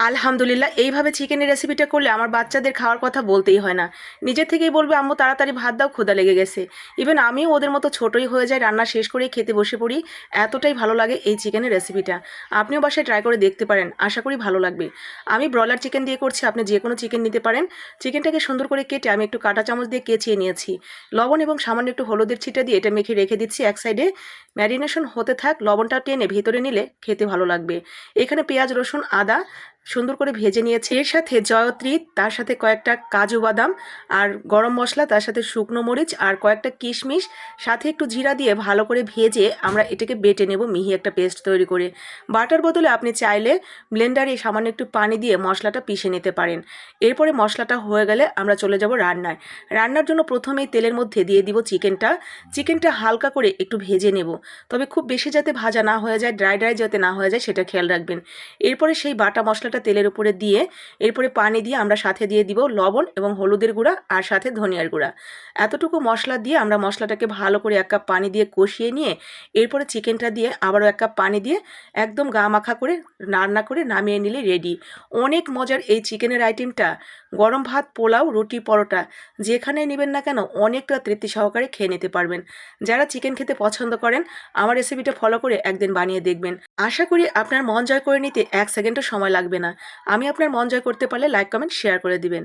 আলহামদুলিল্লাহ, এইভাবে চিকেনের রেসিপিটা করলে আমার বাচ্চাদের খাওয়ার কথা বলতেই হয় না। নিজের থেকেই বলবে, আম্মু, তাড়াতাড়ি ভাত দাও ক্ষুদা লেগে গেছে। ইভেন আমিও ওদের মতো ছোটই হয়ে যায় রান্না শেষ করেই খেতে বসে পড়ি। এতটাই ভালো লাগে এই চিকেনের রেসিপিটা আপনিও বাসায় ট্রাই করে দেখতে পারেন, আশা করি ভালো লাগবে। আমি ব্রয়লার চিকেন দিয়ে করছি, আপনি যে কোনো চিকেন নিতে পারেন। চিকেনটাকে সুন্দর করে কেটে আমি একটু কাঁটা চামচ দিয়ে কেচিয়ে নিয়েছি। লবণ এবং সামান্য একটু হলুদের ছিটা দিয়ে এটা মেখে রেখে দিচ্ছি এক সাইডে ম্যারিনেশন হতে থাক, লবণটা টেনে ভেতরে নিলে খেতে ভালো লাগবে। এখানে পেঁয়াজ, রসুন, আদা সুন্দর করে ভেজে নিয়েছি। এর সাথে জয়ত্রী, তার সাথে কয়েকটা কাজু বাদাম আর গরম মশলা, তার সাথে শুকনো মরিচ আর কয়েকটা কিশমিশ, সাথে একটু জিরা দিয়ে ভালো করে ভেজে আমরা এটাকে বেটে নেব মিহি একটা পেস্ট তৈরি করে। বাটার বদলে আপনি চাইলে ব্লেন্ডারে সামান্য একটু পানি দিয়ে মশলাটা পিষে নিতে পারেন। এরপরে মশলাটা হয়ে গেলে আমরা চলে যাব রান্নায়। রান্নার জন্য প্রথমেই তেলের মধ্যে দিয়ে দিব চিকেনটা। চিকেনটা হালকা করে একটু ভেজে নেব। তবে খুব বেশি যাতে ভাজা না হয়ে যায় ড্রাই ড্রাই যাতে না হয়ে যায় সেটা খেয়াল রাখবেন। এরপরে সেই বাটা মশলাটা তেলের উপরে দিয়ে, এরপরে পানি দিয়ে আমরা সাথে দিয়ে দিব লবণ এবং হলুদের গুঁড়া আর সাথে ধনিয়ার গুঁড়া। এতটুকু মশলা দিয়ে আমরা মশলাটাকে ভালো করে এক কাপ পানি দিয়ে কষিয়ে নিয়ে, এরপরে চিকেনটা দিয়ে আবারও এক কাপ পানি দিয়ে একদম গা মাখা করে রান্না করে নামিয়ে নিলে রেডি অনেক মজার এই চিকেনের আইটেমটা। গরম ভাত, পোলাও, রুটি, পরোটা যেখানে নেবেন না কেন অনেকটা তৃপ্তি সহকারে খেয়ে নিতে পারবেন। যারা চিকেন খেতে পছন্দ করেন আমার রেসিপিটা ফলো করে একদিন বানিয়ে দেখবেন। আশা করি আপনার মন জয় করে নিতে এক সেকেন্ডও সময় লাগবে না। আমি আপনার মন জয় করতে পারলে লাইক কমেন্ট শেয়ার করে দিবেন।